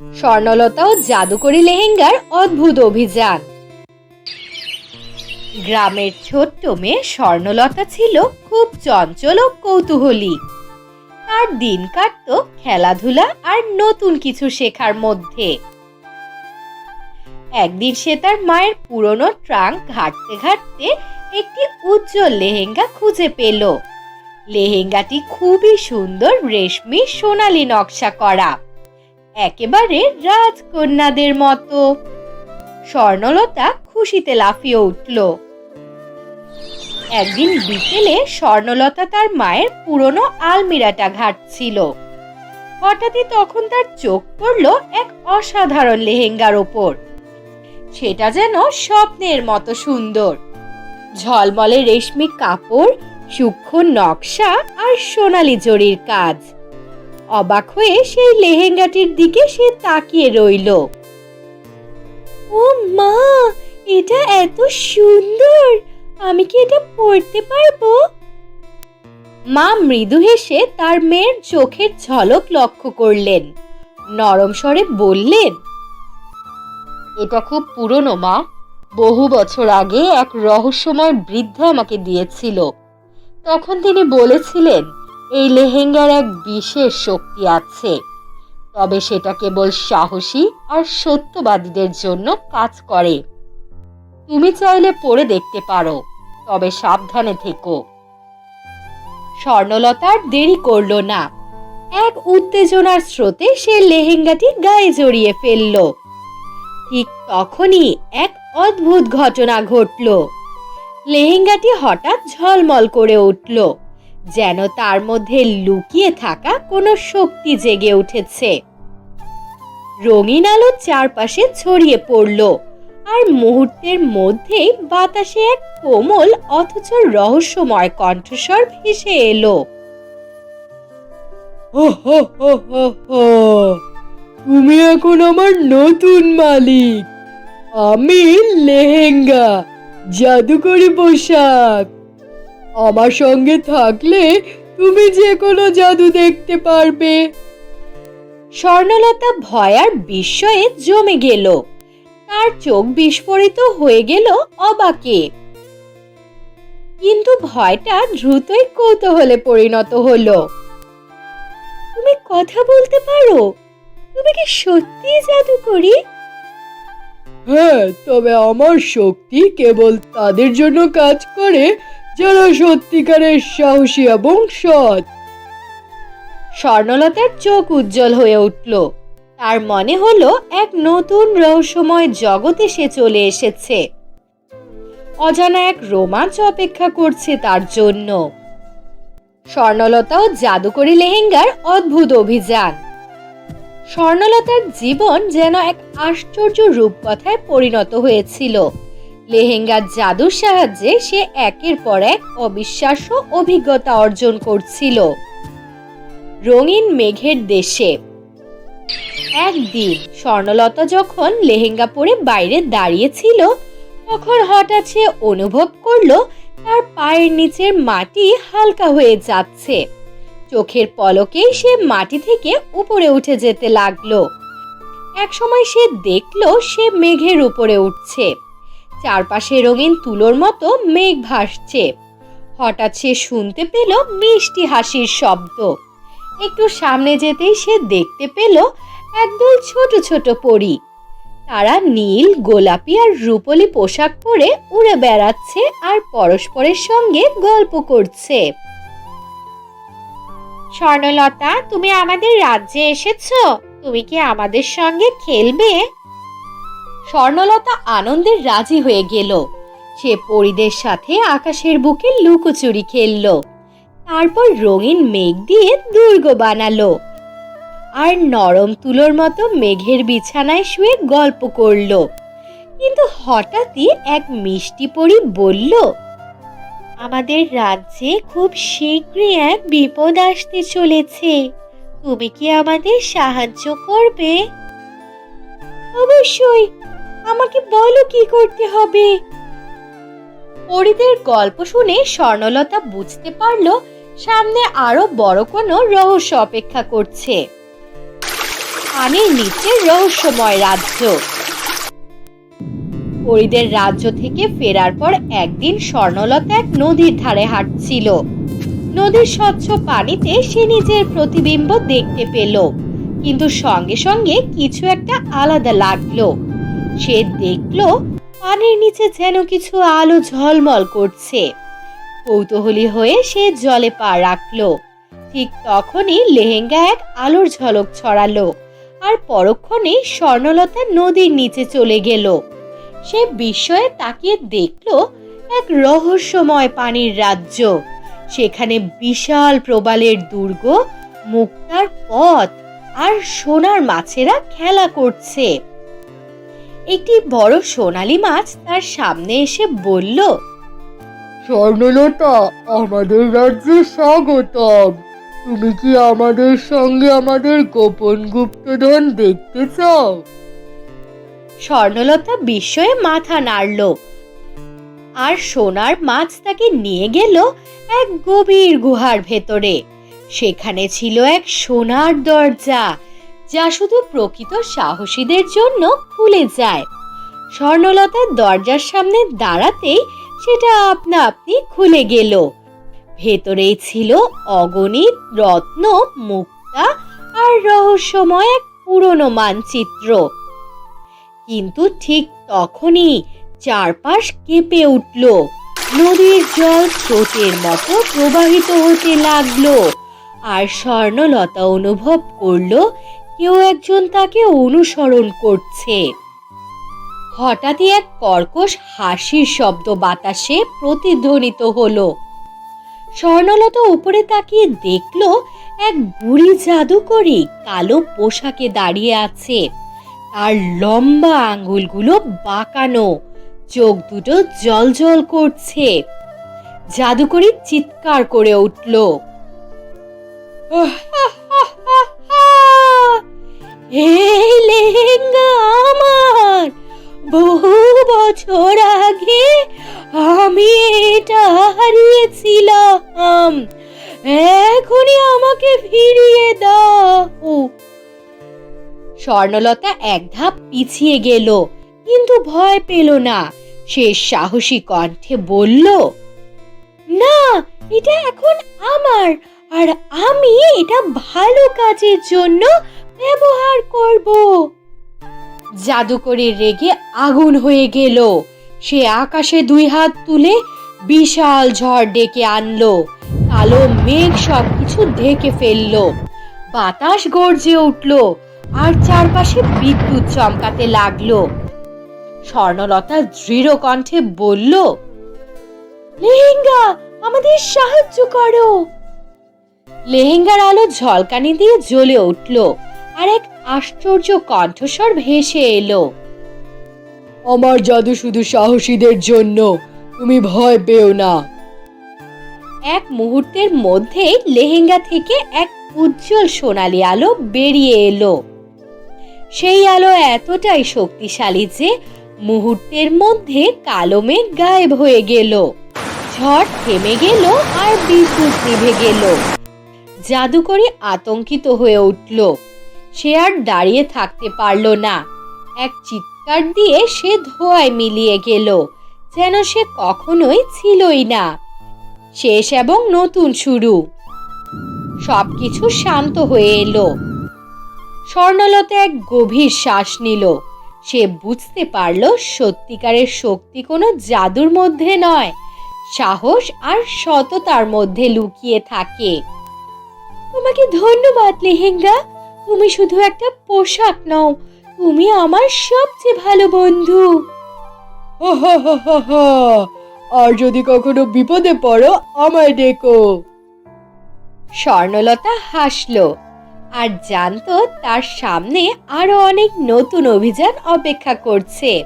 স্বর্ণলতা ও জাদুকরি লেহেঙ্গার অদ্ভুত অভিযান। গ্রামের ছোট্ট মেয়ে স্বর্ণলতা ছিল খুব চঞ্চল ও কৌতূহলী। তার দিন কাটতো খেলাধুলা আর নতুন কিছু শেখার মধ্যে। একদিন সে তার মায়ের পুরনো ট্রাঙ্ক ঘাটতে ঘাটতে একটি উজ্জ্বল লেহেঙ্গা খুঁজে পেল। লেহেঙ্গাটি খুবই সুন্দর রেশমি সোনালী নকশা করা। একেবারে রাজকন্যাদের মতো। স্বর্ণলতা খুশিতে লাফিয়ে উঠল। একদিন বিকেলে স্বর্ণলতা তার মায়ের পুরনো আলমিরাটা ঘাটছিল। হঠাৎই তখন তার চোখ পড়ল এক অসাধারণ লেহেঙ্গার ওপর। সেটা যেন স্বপ্নের মতো সুন্দর। ঝলমলে রেশমি কাপড়, সূক্ষ্ম নকশা আর সোনালি জরির কাজ। অবাক হয়ে সেই লেহেঙ্গাটির দিকে সে তাকিয়ে রইল। ও মা, এটা এত সুন্দর! আমি কি এটা পরতে পারব? মা মৃদু হেসে তার মেয়ের চোখের ঝলক লক্ষ্য করলেন। নরম স্বরে বললেন, এটা খুব পুরনো মা। বহু বছর আগে এক রহস্যময় বৃদ্ধ আমাকে দিয়েছিল। তখন তিনি বলেছিলেন এই লেহেঙ্গার এক বিশেষ শক্তি আছে। তবে সেটা কেবল সাহসী আর সত্যবাদীদের জন্য কাজ করে। তুমি চাইলে পরে দেখতে পারো, তবে সাবধানে থেকো। স্বর্ণলতার দেরি করল না। এক উত্তেজনার স্রোতে সে লেহেঙ্গাটি গায়ে জড়িয়ে ফেলল। ঠিক তখনই এক অদ্ভুত ঘটনা ঘটল। লেহেঙ্গাটি হঠাৎ ঝলমল করে উঠল। যেন তার মধ্যে লুকিয়ে থাকা কোনো শক্তি জেগে উঠেছে। রঙিন আলো চারপাশে ছড়িয়ে পড়ল, আর মুহূর্তের মধ্যেই বাতাসে এক কোমল অথচ রহস্যময় কণ্ঠস্বর ভেসে এলো। তুমি এখন আমার নতুন মালিক। আমি লেহেঙ্গা, জাদুকরি পোশাক। আমার সঙ্গে থাকলে তুমি যে কোনো জাদু দেখতে পারবে। স্বর্ণলতা ভয় আর বিস্ময়ে জমে গেল। তার চোখ বিস্ফোরিত হয়ে গেল অবাকে। কিন্তু ভয়টা দ্রুতই কৌতূহলে পরিণত হলো। তুমি কথা বলতে পারো? তুমি কি সত্যি জাদু করি? হ্যাঁ তবে আমার শক্তি কেবল তাদের জন্য কাজ করে যারা সত্যিকারের সাহসী এবং সৎ। স্বর্ণলতার চোখ উজ্জ্বল হয়ে উঠল। তার মনে হলো এক নতুন রহস্যময় জগতে সে চলে এসেছে। অজানা এক রোমাঞ্চ অপেক্ষা করছে তার জন্য। স্বর্ণলতা ও জাদুকরি লেহেঙ্গার অদ্ভুত অভিযান। স্বর্ণলতার জীবন যেন এক আশ্চর্য রূপকথায় পরিণত হয়েছিল। লেহেঙ্গার জাদুর সাহায্যে সে একের পর এক অবিশ্বাস্য অভিজ্ঞতা অর্জন করছিল। রঙিন মেঘের দেশে। একদিন স্বর্ণলতা যখন লেহেঙ্গা পরে বাইরে দাঁড়িয়েছিল, তখন হঠাৎ সে অনুভব করল তার পায়ের নিচের মাটি হালকা হয়ে যাচ্ছে। চোখের পলকেই সে মাটি থেকে উপরে উঠে যেতে লাগল। একসময় সে দেখল সে মেঘের উপরে উঠছে। চারপাশে রঙিন তুলোর মতো মেঘ ভাসছে। হঠাৎ সে শুনতে পেল মিষ্টি হাসির শব্দ। একটু সামনে যেতেই সে দেখতে পেল একদল ছোট ছোট পরী। তারা নীল, গোলাপি আর রূপলি পোশাক পরে উড়ে বেড়াচ্ছে আর পরস্পরের সঙ্গে গল্প করছে। স্বর্ণলতা, তুমি আমাদের রাজ্যে এসেছ? তুমি কি আমাদের সঙ্গে খেলবে? স্বর্ণলতা আনন্দের রাজি হয়ে গেল। সে পরিদের সাথে আকাশের বুকে লুকোচুরি খেললো। তারপর রঙিন মেঘ দিয়ে দুর্গ বানালো। আর নরম তুলোর মতো মেঘের বিছানায় শুয়ে গল্প করল। কিন্তু হঠাৎই এক মিষ্টি পরি বলল, আমাদের রাজ্যে খুব শীঘ্রই এক বিপদ আসতে চলেছে। তুমি কি আমাদের সাহায্য করবে? অবশ্যই। আমাকে বলো কি করতে হবে? পরিদের গল্প শুনে স্বর্ণলতা বুঝতে পারল সামনে আরও বড় কোনো রহস্য অপেক্ষা করছে। পানির নিচে রহস্যময় রাজ্য। পরিদের রাজ্য থেকে ফেরার পর একদিন স্বর্ণলতা এক নদীর ধারে হাঁটছিল। নদীর স্বচ্ছ পানিতে সে নিজের প্রতিবিম্ব দেখতে পেল, কিন্তু সঙ্গে সঙ্গে কিছু একটা আলাদা লাগল। সে দেখল পানির নিচে যেন কিছু আলো ঝলমল করছে। কৌতূহলী হয়ে সে জলে পা রাখল। ঠিক তখনই লেহেঙ্গা এক আলোর ঝলক ছড়ালো আর পরক্ষণে স্বর্ণলতা নদীর নিচে চলে গেল। সে বিস্ময়ে তাকিয়ে দেখল এক রহস্যময় পানির রাজ্য। সেখানে বিশাল প্রবালের দুর্গ, মুক্তার পথ আর সোনার মাছেরা খেলা করছে। একটি বড় সোনালী মাছ তার সামনে এসে বলল স্বর্ণলতা আমাদের রাজ্যে স্বাগতম। তুমি কি আমাদের সঙ্গে আমাদের গোপন গুপ্তধন দেখতে চাও? স্বর্ণলতা বিস্ময়ে মাথা নাড়ল। আর সোনার মাছ তাকে নিয়ে গেল এক গভীর গুহার ভেতরে। সেখানে ছিল এক সোনার দরজা। যা শুধু প্রকৃত সাহসীদের জন্য খুলে যায়। স্বর্ণলতার দরজার সামনে দাঁড়াতেই সেটা আপনা আপনি খুলে গেল। ভেতরেই ছিল অগণিত রত্ন, মুক্তা আর রহস্যময় এক পুরনো মানচিত্র। কিন্তু ঠিক তখনই চারপাশ কেঁপে উঠল। নদীর জল স্রোতের মতো প্রবাহিত হতে লাগল। আর স্বর্ণলতা অনুভব করল কেউ একজন তাকে অনুসরণ করছে। হঠাৎই এক কর্কশ হাসির শব্দ বাতাসে প্রতিধ্বনিত হলো। স্বর্ণলতা উপরে তাকিয়ে দেখল এক বুড়ি জাদুকরি কালো পোশাকে দাঁড়িয়ে আছে। তার লম্বা আঙ্গুলগুলো বাঁকানো, চোখ দুটো জল করছে। জাদুকরি চিৎকার করে উঠল এই লেহেঙ্গা আমার। বহু বছর আগে আমি এটা হারিয়েছিলাম। এখনই আমাকে ফিরিয়ে দাও। স্বর্ণলতা এক ধাপ পিছিয়ে গেল, কিন্তু ভয় পেল না। সে সাহসী কণ্ঠে বলল, না, এটা এখন আমার, আর আমি এটা ভালো কাজের জন্য ব্যবহার করব। জাদুকরের রেগে আগুন হয়ে গেল। সে আকাশে দুই হাত তুলে বিশাল ঝড় ডেকে আনলো। কালো মেঘ সবকিছু ঢেকে ফেলল। বাতাস গর্জে উঠল আর চারপাশে বিদ্যুৎ চমকাতে লাগল। স্বর্ণলতা দৃঢ় কণ্ঠে বলল, লেহেঙ্গা, আমাদের সাহায্য করো। লেহেঙ্গার আলো ঝলকানি দিয়ে জ্বলে উঠল। আর এক আশ্চর্য কণ্ঠস্বর ভেসে এলো। আমার জাদু শুধু সাহসীদের জন্য তুমি ভয় পেও না। এক মুহূর্তের মধ্যেই লেহেঙ্গা থেকে এক উজ্জ্বল সোনালী আলো বেরিয়ে এলো। সেই আলো এতটাই শক্তিশালী যে মুহূর্তের মধ্যে কালো মেঘ গায়েব হয়ে গেল। ঝড় থেমে গেল আর বিদ্যুৎ নিভে গেল। জাদুকরি আতঙ্কিত হয়ে উঠল। সে আর দাঁড়িয়ে থাকতে পারল না। এক চিৎকার দিয়ে সে ধোঁয়ায় মিলিয়ে গেল, যেন সে কখনোই ছিলই না। শেষ এবং নতুন শুরু। সবকিছু শান্ত হয়ে এলো। স্বর্ণলতা এক গভীর শ্বাস নিল। সে বুঝতে পারল সত্যিকারের শক্তি কোনো জাদুর মধ্যে নয়, সাহস আর সততার মধ্যে লুকিয়ে থাকে। তোমাকে ধন্যবাদ, লেহেঙ্গা। তুমি শুধু একটা পোশাক নও। তুমি আমার সবচেয়ে ভালো বন্ধু। হা হা হা হা হা। আর যদি কখনো বিপদে পড়ো আমায় ডেকো। স্বর্ণলতা হাসলো আর জানতো তার সামনে আরও অনেক নতুন অভিযান অপেক্ষা করছে।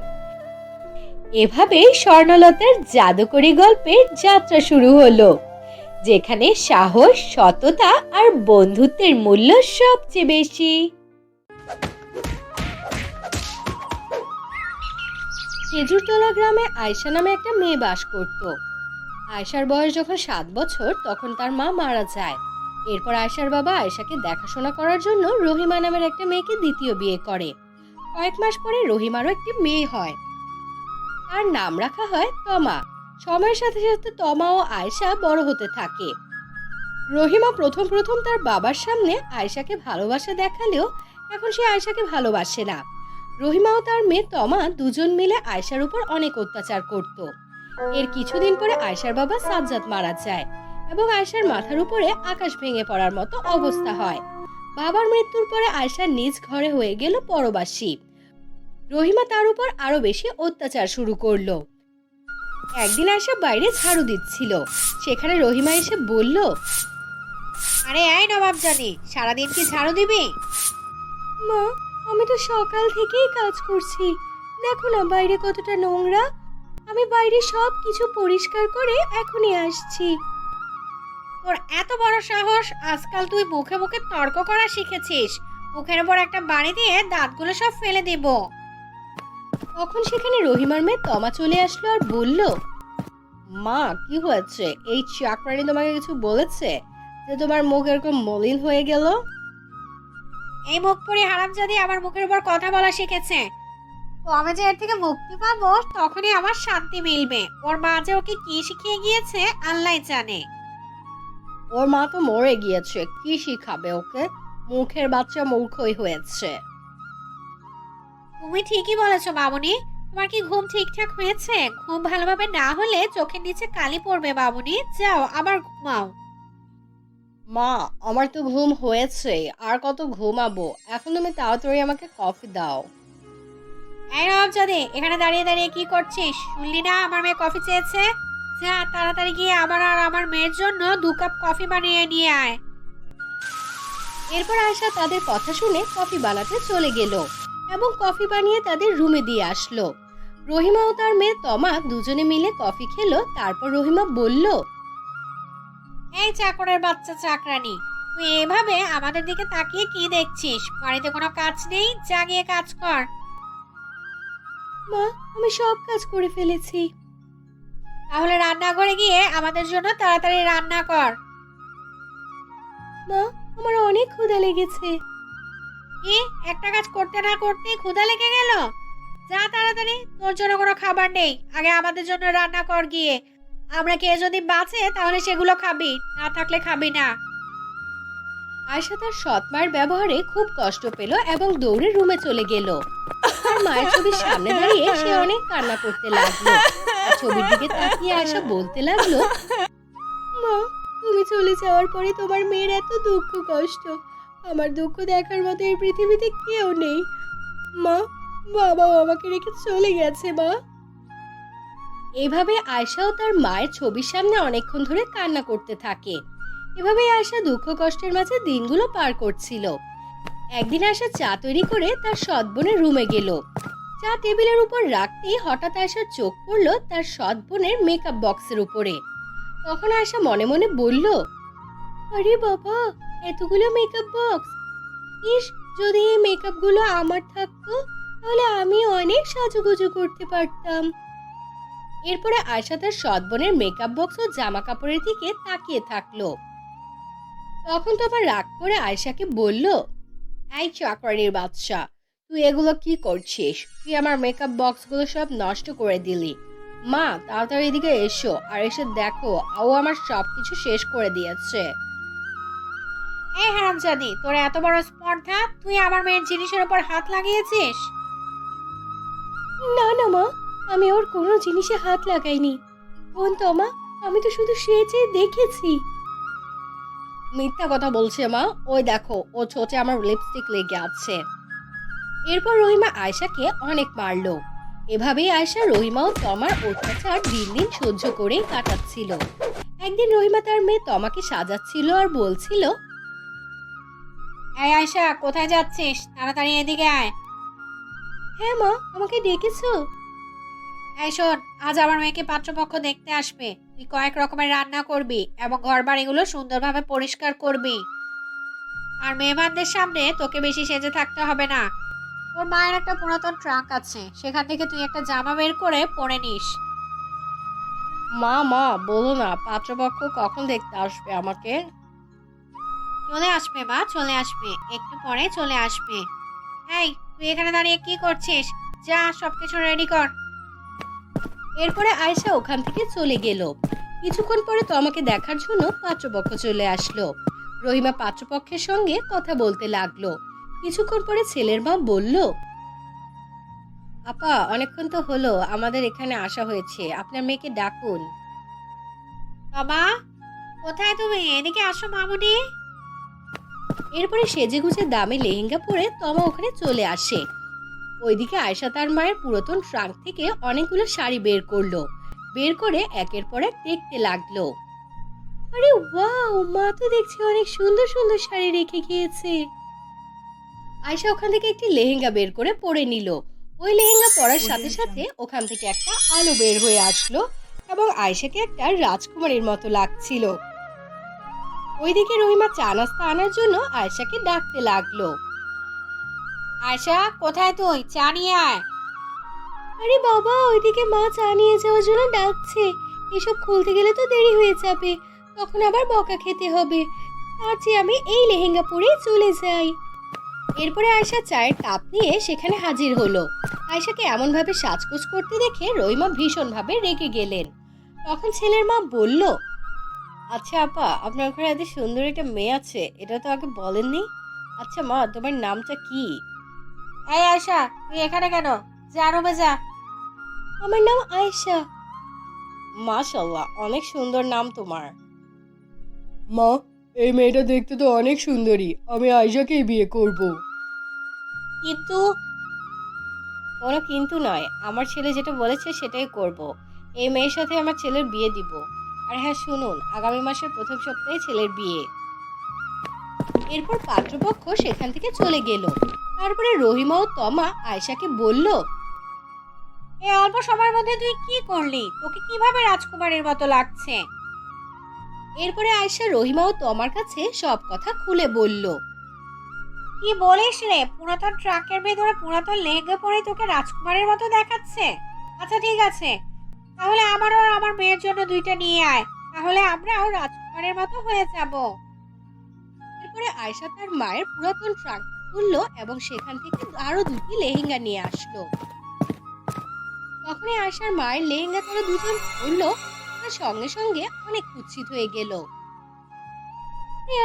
এভাবেই স্বর্ণলতার জাদুকরি গল্পের যাত্রা শুরু হলো। যেখানে সাহস, সততা আর বন্ধুত্বের মূল্য সবচেয়ে বেশি। খেজুরতলা গ্রামে আয়শা নামে একটা মেয়ে বাস করত। আয়শার বয়স যখন সাত বছর, তখন তার মা মারা যায়। এরপর আয়শার বাবা আয়শাকে দেখাশোনা করার জন্য রহিমা নামের একটা মেয়েকে দ্বিতীয় বিয়ে করে। কয়েক মাস পরে রহিমারও একটি মেয়ে হয়। তার নাম রাখা হয় তমা। সময়ের সাথে সাথে তমা ও আয়শা বড় হতে থাকে। রহিমা প্রথম প্রথম তার বাবার সামনে আয়শাকে ভালোবাসা দেখালেও এখন সে আয়শাকে ভালোবাসে না। রহিমা ও তার মেয়ে তমা দুজন মিলে আয়শার উপর অনেক অত্যাচার করত। এর কিছুদিন পরে আয়শার বাবা সাজ্জাদ মারা যায় এবং আয়শার মাথার উপরে আকাশ ভেঙে পড়ার মতো অবস্থা হয়। বাবার মৃত্যুর পরে আয়শা নিজ ঘরে হয়ে গেল পরবাসী। রহিমা তার উপর আরও বেশি অত্যাচার শুরু করল। একদিন আয়শা বাইরে ঝাড়ু দিচ্ছিল। সেখানে রহিমা এসে বলল আরে এই নবাব জানি সারাদিন কি ঝাড়ু দিবি? মা আমি তো সকাল থেকেই কাজ করছি। দেখো না বাইরে কতটা নোংরা। আমি বাইরে সব কিছু পরিষ্কার করে এখনই আসছি। তোর এত বড় সাহস আজকাল তুই মুখে মুখে তর্ক করা শিখেছিস। মুখের উপর একটা বাড়ি দিয়ে দাঁতগুলো সব ফেলে দেব। তখন সেখানে রহিমার মেয়ে তমা চলে আসলো আর বলল মা কি হয়েছে? এই চাকরানি তোমাকে কিছু বলেছে যে তোমার মুখ এরকম মলিন হয়ে গেল? এই মুখ পরি হারামজাদি আমার মুখের উপর কথা বলা শিখেছে। তো আমি যে এর থেকে মুক্তি পাবো তখনই আমার শান্তি মিলবে। ওর মা যে ওকে কি শিখিয়ে গিয়েছে আল্লাহ জানে। ওর মা তো মরে গিয়েছে কি শিখাবে ওকে? মুখের বাচ্চা মূর্খই হয়েছে। তুমি ঠিকই বলেছ বাবুনি তোমার কি ঘুম ঠিকঠাক হয়েছে? ঘুম ভালোভাবে না হলে চোখের নিচে কালি পড়বে বাবুনি যাও আবার ঘুমাও। মা আমার তো ঘুম হয়েছে আর কত ঘুমাবো? এখন তুমি তাড়াতাড়ি আমাকে কফি দাও। এই রবজাদি এখানে দাঁড়িয়ে দাঁড়িয়ে কি করছিস? শুনলি না আমার মেয়ে কফি চেয়েছে? যা তাড়াতাড়ি গিয়ে আমার আর আমার মেয়ের জন্য দু কাপ কফি বানিয়ে নিয়ে আয়। এরপর আয়সা তাদের কথা শুনে কফি বানাতে চলে গেল। এবং কফি বানিয়ে তাদের রুমে দিয়ে আসলো। রহিমা ও তার মেয়ে তমা দুজনে মিলে কফি খেলো তারপর রহিমা বলল এই চাকরের বাচ্চা চাকরানি তুই এভাবে আমাদের দিকে তাকিয়ে কি দেখছিস? বাড়িতে কোনো কাজ নেই? জাগিয়ে কাজ কর। মা আমি সব কাজ করে ফেলেছি। তাহলে রান্নাঘরে গিয়ে আমাদের জন্য তাড়াতাড়ি রান্না কর। মা আমার অনেক ক্ষুধা লেগেছে। কি? একটা কাজ করতে না করতেই ক্ষুধা লেগে গেল? যা তাড়াতাড়ি, তোর জন্য কোনো খাবার নেই। আগে আমাদের জন্য রান্না কর গিয়ে। আমরা কে যদি বাঁচে, তাহলে সেগুলো খাবি। না থাকলে খাবি না। আয়সা তার সৎ মায়ের ব্যবহারে খুব কষ্ট পেল এবং দৌড়ে রুমে চলে গেল। মায়ের ছবির সামনে দাঁড়িয়ে সে অনেক কান্না করতে লাগল। ছবির দিকে তাকিয়ে আয়সা বলতে লাগল, মা, তুমি চলে যাওয়ার পরে তোমার মেয়ের এত দুঃখ, কষ্ট। আমার দুঃখ দেখার মতো এই পৃথিবীতে কেউ নেই। মা, বাবাও আমাকে রেখে চলে গেছে, মা। এভাবে আয়শা ও তার মায়ের ছবির সামনে অনেকক্ষণ ধরে কান্না করতে থাকে। এভাবে আয়শা দুঃখ কষ্টের মাঝে দিনগুলো পার করছিল। একদিন আয়শা চা তৈরি করে তার সৎ বোনের রুমে গেল। চা টেবিলের উপর রাখতেই হঠাৎ আয়শার চোখ পড়ল তার সৎ বোনের মেকআপ বক্সের উপরে। তখন আয়শা মনে মনে বলল, আরে বাবা এতগুলো মেকআপ বক্স ইস, যদি এই মেকআপগুলো আমার থাকতো, তাহলে আমি অনেক সাজুগুজু করতে পারতাম। এরপরে আয়শা তার সৎ বোনের মেকআপ বক্স ও জামা কাপড়ের দিকে তাকিয়ে থাকল। তখন তো আবার রাগ করে আয়শাকে বলল, এই চাকরানির বাদশা তুই এগুলো কি করছিস? তুই আমার মেকআপ বক্সগুলো সব নষ্ট করে দিলি। মা, তাড়াতাড়ি এদিকে এসো, আর এসে দেখো ও আমার সব কিছু শেষ করে দিয়েছে। এই হারামজাদি তোর এত বড় স্পর্ধা তুই আমার মেয়ের জিনিসের উপর হাত লাগিয়েছিস? না না মা আমি ওর কোনো জিনিসে হাত লাগাইনি। বোন তমা আমি তো শুধু সেজে দেখেছি। মিথ্যা কথা বলছে মা ওই দেখো ও ছোটে আমার লিপস্টিক লেগে আছে। এরপর রহিমা আয়শাকে অনেক মারলো। এভাবেই আয়শা রহিমা ও তমার অত্যাচার দিন দিন সহ্য করেই কাটাচ্ছিল। একদিন রহিমা তার মেয়ে তমাকে সাজাচ্ছিল আর বলছিল এই আয়সা কোথায় যাচ্ছিস? তাড়াতাড়ি এদিকে আয়। হ্যাঁ মা আমাকে ডেকেছো? এই শোন আজ আমার মেয়েকে পাত্রপক্ষ দেখতে আসবে। তুই কয়েক রকমের রান্না করবি এবং ঘর বাড়িগুলো সুন্দরভাবে পরিষ্কার করবি। আর মেহমানদের সামনে তোকে বেশি সেজে থাকতে হবে না। তোর মায়ের একটা পুরাতন ট্রাঙ্ক আছে। সেখান থেকে তুই একটা জামা বের করে পরে নিস। মা মা বলো না পাত্রপক্ষ কখন দেখতে আসবে আমাকে? চলে আসবে মা চলে আসবে। একটু পরে চলে আসবে। এই তুই এখানে দাঁড়িয়ে কি করছিস? যা সবকিছু রেডি কর। এরপরে আয়শা ওখান থেকে চলে গেল। কিছুক্ষণ পরে তো আমাকে দেখার জন্য পাত্রপক্ষ চলে আসলো। রহিমা পাত্রপক্ষের সঙ্গে কথা বলতে লাগল। কিছুক্ষণ পরে ছেলের মা বলল আপা অনেকক্ষণ তো হলো আমাদের এখানে আসা হয়েছে। আপনার মেয়েকে ডাকুন। বাবা কোথায় তুমি? এদিকে আসো মামুনি। এরপরে সেজে গুজে দামে লেহেঙ্গা পরে তমা ওখানে চলে আসে। ওইদিকে আয়শা তার মায়ের পুরাতন ট্রাঙ্ক থেকে অনেকগুলো শাড়ি বের করল। বের করে একের পর এক দেখতে লাগল। আরে ওয়াও মা তো দেখছি অনেক সুন্দর সুন্দর শাড়ি রেখে গিয়েছে। আয়শা ওখান থেকে একটি লেহেঙ্গা বের করে পরে নিল। ওই লেহেঙ্গা পরার সাথে সাথে ওখান থেকে একটা আলো বের হয়ে আসলো এবং আয়শাকে একটা রাজকুমারীর মতো লাগছিল। ওইদিকে রহিমা চা নাস্তা আনার জন্য আয়শাকে ডাকতে লাগল। আয়শা, কোথায় তুই? চা নিয়ে আয়। আরে বাবা, ওইদিকে মা চা নিয়ে যাওয়ার জন্য ডাকছে। এসব খুলতে গেলে তো দেরি হয়ে যাবে। তখন আবার বকা খেতে হবে। তার চেয়ে আমি এই লেহেঙ্গা পরেই চলে যাই। এরপরে আয়শা চায়ের কাপ নিয়ে সেখানে হাজির হলো। আয়শাকে এমনভাবে সাজগোজ করতে দেখে রহিমা ভীষণভাবে রেগে গেলেন। তখন ছেলের মা বলল আচ্ছা আপা আপনার ঘরে এত সুন্দর একটা মেয়ে আছে এটা তো আগে বলেননি? আচ্ছা মা তোমার নামটা কি? এই আয়শা তুই এখানে কেন? যা রুমে যা। আমার নাম আয়েশা। মাশাল্লাহ অনেক সুন্দর নাম তোমার। মা এই মেয়েটা দেখতে তো অনেক সুন্দরী আমি আয়শাকেই বিয়ে করব। কিন্তু? কোনো কিন্তু নয় আমার ছেলে যেটা বলেছে সেটাই করব। এই মেয়ের সাথে আমার ছেলের বিয়ে দিব। আর হ্যাঁ শুনুন আগামী মাসের প্রথম সপ্তাহে ছেলের বিয়ে। এরপর পাত্রপক্ষ সেখান থেকে চলে গেল। তারপরে রহিমা ও তমা আয়েশাকে বলল এই অল্প সময়ের মধ্যে তুই কি করলি? তোকে কীভাবে রাজকুমারের মতো লাগছে? এরপরে আয়েশা রহিমা ও তমার কাছে সব কথা খুলে বলল কি বলিস রে? পুরাতন ট্রাকের ভেতরে পুরাতন লেহেঙ্গা পরে তোকে রাজকুমারের মতো দেখাচ্ছে। আচ্ছা ঠিক আছে। তাহলে আমারও আমার মেয়ের জন্য দুইটা নিয়ে আয়। তাহলে আমরাও রাজকুমারের মতো হয়ে যাব। এরপরে আয়শা তার মায়ের পুরাতন ট্রাঙ্ক খুললো এবং সেখান থেকে আরও দুটি লেহেঙ্গা নিয়ে আসলো। তখনই আয়শার মায়ের লেহেঙ্গা তারা দুজন পরলো আর সঙ্গে সঙ্গে অনেক কুৎসিত হয়ে গেল।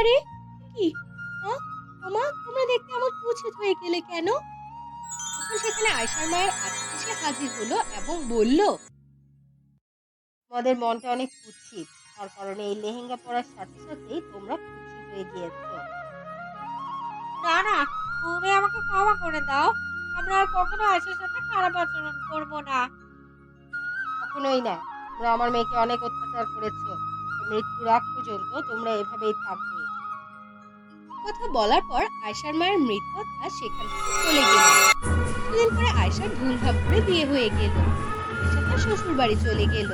আরে, কি? আমা তোমরা দেখতে এমন কুৎসিত হয়ে গেলে কেন? সেখানে আয়শার মায়ের এসে হাজির হলো এবং বলল আমাদের মনটা অনেক কুৎসিত। তার কারণে এই লেহেঙ্গা পরার সাথে সাথেই তোমরা কুৎসিত হয়ে গিয়েছো। না না তুমি আমাকে ক্ষমা করে দাও। আমরা আর কখনো আয়সার সাথে খারাপ আচরণ করব না। কখনোই না। তোমরা আমার মেয়েকে অনেক অত্যাচার করেছ। মৃত্যুর আগ পর্যন্ত তোমরা এভাবেই থাকবে। কথা বলার পর আয়শার মায়ের মৃত্যু সেখান থেকে চলে গেল। কিছুদিন পরে আয়শার ধুমধাম করে বিয়ে হয়ে গেল। তার শ্বশুর বাড়ি চলে গেল।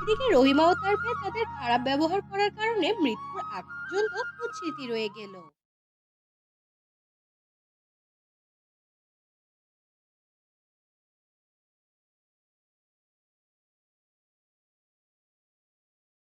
এদিকে রহিমা ও তার ভাই তাদের খারাপ ব্যবহার করার কারণে মৃত্যুর আগ পর্যন্ত কুৎস্মৃতি রয়ে গেল।